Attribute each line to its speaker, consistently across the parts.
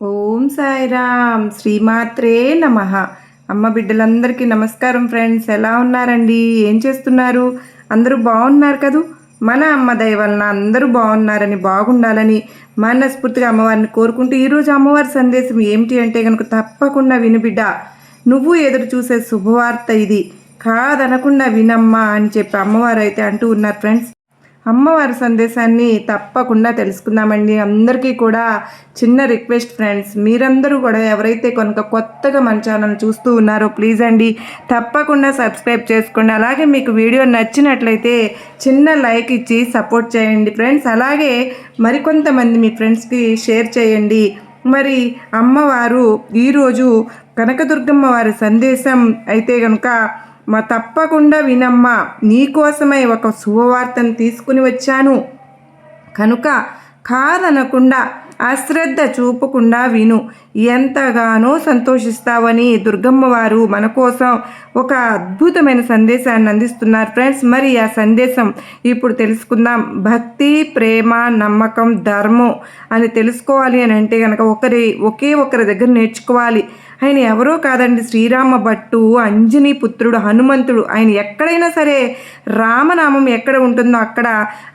Speaker 1: ఓం సాయిరామ్. శ్రీమాత్రే నమ. అమ్మ బిడ్డలందరికీ నమస్కారం ఫ్రెండ్స్. ఎలా ఉన్నారండి? ఏం చేస్తున్నారు? అందరూ బాగున్నారు కదూ? మన అమ్మ దయ వలన అందరూ బాగున్నారని బాగుండాలని మనస్ఫూర్తిగా అమ్మవారిని కోరుకుంటూ ఈరోజు అమ్మవారి సందేశం ఏమిటి అంటే కనుక తప్పకుండా విను బిడ్డ. నువ్వు ఎదురు చూసే శుభవార్త ఇది. కాదనకుండా వినమ్మా అని చెప్పి అమ్మవారు అయితే అంటూ ఉన్నారు ఫ్రెండ్స్. అమ్మవారి సందేశాన్ని తప్పకుండా తెలుసుకుందామండి. అందరికీ కూడా చిన్న రిక్వెస్ట్ ఫ్రెండ్స్ మీరందరూ కూడా ఎవరైతే కనుక కొత్తగా మన ఛానల్ చూస్తూ ఉన్నారో ప్లీజ్ అండి తప్పకుండా సబ్స్క్రైబ్ చేసుకోండి. అలాగే మీకు వీడియో నచ్చినట్లయితే చిన్న లైక్ ఇచ్చి సపోర్ట్ చేయండి ఫ్రెండ్స్. అలాగే మరికొంతమంది మీ ఫ్రెండ్స్కి షేర్ చేయండి. మరి అమ్మవారు ఈరోజు కనకదుర్గమ్మ వారి సందేశం అయితే కనుక మా తప్పకుండా వినమ్మా. నీకోసమై ఒక శుభవార్తను తీసుకుని వచ్చాను. కనుక కాదనకుండా అశ్రద్ధ చూపకుండా విను. ఎంతగానో సంతోషిస్తావని దుర్గమ్మ వారు మన కోసం ఒక అద్భుతమైన సందేశాన్ని అందిస్తున్నారు ఫ్రెండ్స్. మరి ఆ సందేశం ఇప్పుడు తెలుసుకుందాం. భక్తి ప్రేమ నమ్మకం ధర్మం అని తెలుసుకోవాలి అని అంటే కనుక ఒకరి ఒకే ఒకరి దగ్గర నేర్చుకోవాలి. ఆయన ఎవరో కాదండి శ్రీరామ భట్టు అంజనీ పుత్రుడు హనుమంతుడు. ఆయన ఎక్కడైనా సరే రామనామం ఎక్కడ ఉంటుందో అక్కడ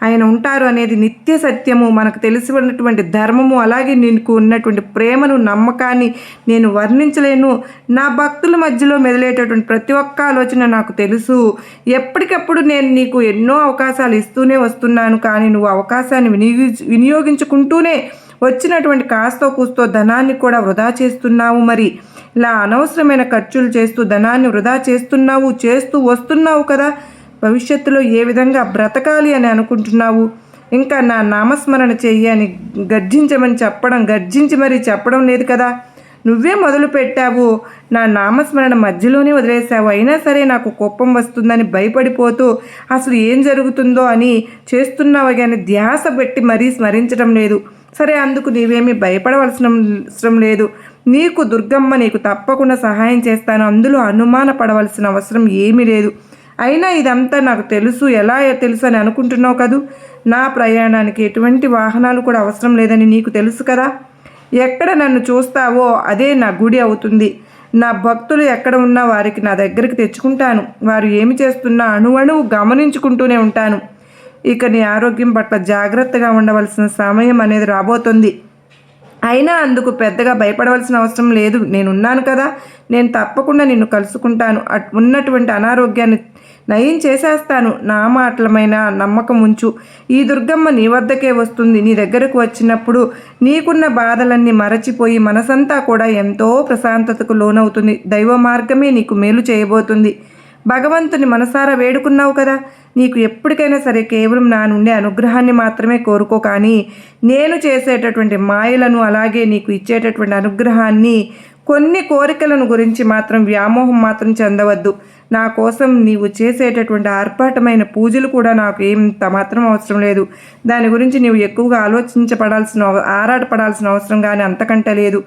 Speaker 1: ఆయన ఉంటారు అనేది నిత్య సత్యము. మనకు తెలిసి ఉన్నటువంటి ధర్మము అలాగే నీకు ఉన్నటువంటి ప్రేమను నమ్మకాన్ని నేను వర్ణించలేను. నా భక్తుల మధ్యలో మెదిలేటటువంటి ప్రతి ఒక్క ఆలోచన నాకు తెలుసు. ఎప్పటికప్పుడు నేను నీకు ఎన్నో అవకాశాలు ఇస్తూనే వస్తున్నాను కానీ నువ్వు అవకాశాన్ని వినియోగి వినియోగించుకుంటూనే వచ్చినటువంటి కాస్తో కూస్తో ధనాన్ని కూడా వృధా చేస్తున్నావు మరి. ఇలా అనవసరమైన ఖర్చులు చేస్తూ ధనాన్ని వృధా చేస్తున్నావు చేస్తూ వస్తున్నావు కదా. భవిష్యత్తులో ఏ విధంగా బ్రతకాలి అని అనుకుంటున్నావు? ఇంకా నా నామస్మరణ చెయ్యి అని గర్జించమని చెప్పడం గర్జించి మరీ చెప్పడం లేదు కదా. నువ్వే మొదలు పెట్టావు. నా నామస్మరణ మధ్యలోనే వదిలేసావు అయినా సరే నాకు కోపం వస్తుందని భయపడిపోతూ అసలు ఏం జరుగుతుందో అని చేస్తున్నావు కానీ ధ్యాస పెట్టి మరీ స్మరించడం లేదు. సరే అందుకు నీవేమీ భయపడవలసిన అవసరం లేదు. నీకు దుర్గమ్మ నీకు తప్పకుండా సహాయం చేస్తాను. అందులో అనుమాన పడవలసిన అవసరం ఏమీ లేదు. అయినా ఇదంతా నాకు తెలుసు. ఎలా తెలుసు అని అనుకుంటున్నావు కదూ? నా ప్రయాణానికి ఎటువంటి వాహనాలు కూడా అవసరం లేదని నీకు తెలుసు కదా? ఎక్కడ నన్ను చూస్తావో అదే నా గుడి అవుతుంది. నా భక్తులు ఎక్కడ ఉన్నా వారికి నా దగ్గరికి తెచ్చుకుంటాను. వారు ఏమి చేస్తున్నా అణువణువు గమనించుకుంటూనే ఉంటాను. ఇక నీ ఆరోగ్యం పట్ల జాగ్రత్తగా ఉండవలసిన సమయం అనేది రాబోతుంది. అయినా అందుకు పెద్దగా భయపడవలసిన అవసరం లేదు. నేనున్నాను కదా. నేను తప్పకుండా నిన్ను కలుసుకుంటాను. ఉన్నటువంటి అనారోగ్యాన్ని నయం చేసేస్తాను. నా మాటలమైన నమ్మకం ఉంచు. ఈ దుర్గమ్మ నీ వద్దకే వస్తుంది. నీ దగ్గరకు వచ్చినప్పుడు నీకున్న బాధలన్నీ మరచిపోయి మనసంతా కూడా ఎంతో ప్రశాంతతకు లోనవుతుంది. దైవ మార్గమే నీకు మేలు చేయబోతుంది. భగవంతుని మనసారా వేడుకున్నావు కదా. నీకు ఎప్పటికైనా సరే కేవలం నా నుండి అనుగ్రహాన్ని మాత్రమే కోరుకో కానీ నేను చేసేటటువంటి మాయలను అలాగే నీకు ఇచ్చేటటువంటి అనుగ్రహాన్ని కొన్ని కోరికలను గురించి మాత్రం వ్యామోహం మాత్రం చెందవద్దు. నా కోసం నీవు చేసేటటువంటి ఆర్భాటమైన పూజలు కూడా నాకు ఏం మాత్రం అవసరం లేదు. దాని గురించి నీవు ఎక్కువగా ఆలోచించబడాల్సిన ఆరాటపడాల్సిన అవసరం కానీ అంతకంటే లేదు.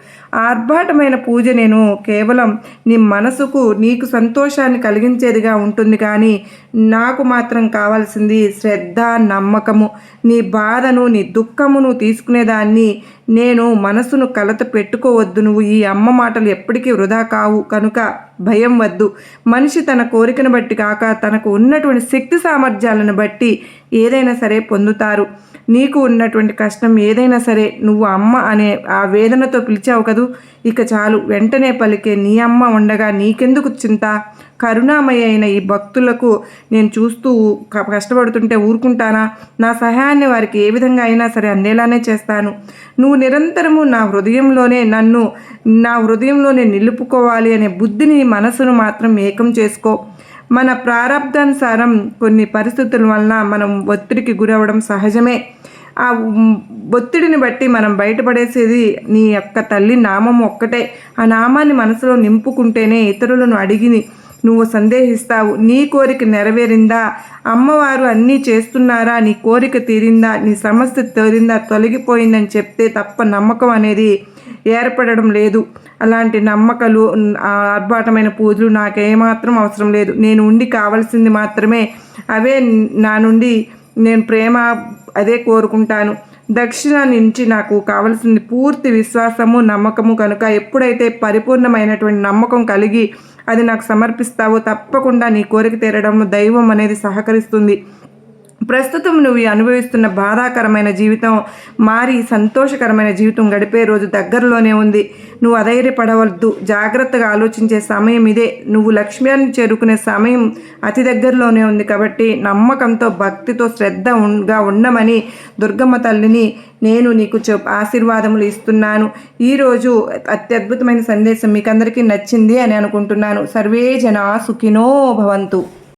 Speaker 1: ఆర్భాటమైన పూజ నేను కేవలం నీ మనసుకు నీకు సంతోషాన్ని కలిగించేదిగా ఉంటుంది కానీ నాకు మాత్రం కావాల్సింది శ్రద్ధ నమ్మకము. నీ బాధను నీ దుఃఖమును తీసుకునేదాన్ని నేను మనసును కలత పెట్టుకోవద్దు. నువ్వు ఈ అమ్మ మాటలు ఎప్పటికీ వృధా కావు. కనుక భయం వద్దు. మనిషి తన కోరికను బట్టి కాక తనకు ఉన్నటువంటి శక్తి సామర్థ్యాలను బట్టి ఏదైనా సరే పొందుతారు. నీకు ఉన్నటువంటి కష్టం ఏదైనా సరే నువ్వు అమ్మ అనే ఆ వేదనతో పిలిచావు కదూ? ఇక చాలు. వెంటనే పలికే నీ అమ్మ ఉండగా నీకెందుకు చింత? కరుణామయ అయిన ఈ భక్తులకు నేను చూస్తూ కష్టపడుతుంటే ఊరుకుంటానా? నా సహాయాన్ని వారికి ఏ విధంగా అయినా సరే అందేలానే చేస్తాను. నువ్వు నిరంతరము నా హృదయంలోనే నన్ను నా హృదయంలోనే నిలుపుకోవాలి అనే బుద్ధిని మనసును మాత్రం ఏకం చేసుకో. మన ప్రారంధానుసారం కొన్ని పరిస్థితుల వలన మనం ఒత్తిడికి గురవడం సహజమే. ఆ ఒత్తిడిని బట్టి మనం బయటపడేసేది నీ యొక్క తల్లి నామం ఒక్కటే. ఆ నామాన్ని మనసులో నింపుకుంటేనే ఇతరులను అడిగి నువ్వు సందేహిస్తావు. నీ కోరిక నెరవేరిందా? అమ్మవారు అన్నీ చేస్తున్నారా? నీ కోరిక తీరిందా? నీ సమస్య తీరిందా? తొలగిపోయిందని చెప్తే తప్ప నమ్మకం అనేది ఏర్పడడం లేదు. అలాంటి నమ్మకాలు ఆర్భాటమైన పూజలు నాకు ఏమాత్రం అవసరం లేదు. నేను ఉండి కావాల్సింది మాత్రమే. అవే నా నుండి నేను ప్రేమ అదే కోరుకుంటాను. దక్షిణ నుంచి నాకు కావలసింది పూర్తి విశ్వాసము నమ్మకము కనుక ఎప్పుడైతే పరిపూర్ణమైనటువంటి నమ్మకం కలిగి అది నాకు సమర్పిస్తావో తప్పకుండా నీ కోరిక తీరడంలో దైవం అనేది సహకరిస్తుంది. ప్రస్తుతం నువ్వు అనుభవిస్తున్న బాధాకరమైన జీవితం మారి సంతోషకరమైన జీవితం గడిపే రోజు దగ్గరలోనే ఉంది. నువ్వు అధైర్యపడవద్దు. జాగ్రత్తగా ఆలోచించే సమయం ఇదే. నువ్వు లక్ష్మ్యాన్ని చేరుకునే సమయం అతి దగ్గరలోనే ఉంది కాబట్టి నమ్మకంతో భక్తితో శ్రద్ధగా ఉండమని దుర్గమ్మ తల్లిని నేను నీకు చెప్ ఆశీర్వాదములు ఇస్తున్నాను. ఈరోజు అత్యద్భుతమైన సందేశం మీకందరికీ నచ్చింది అని అనుకుంటున్నాను. సర్వే జనా సుఖినో భవంతు.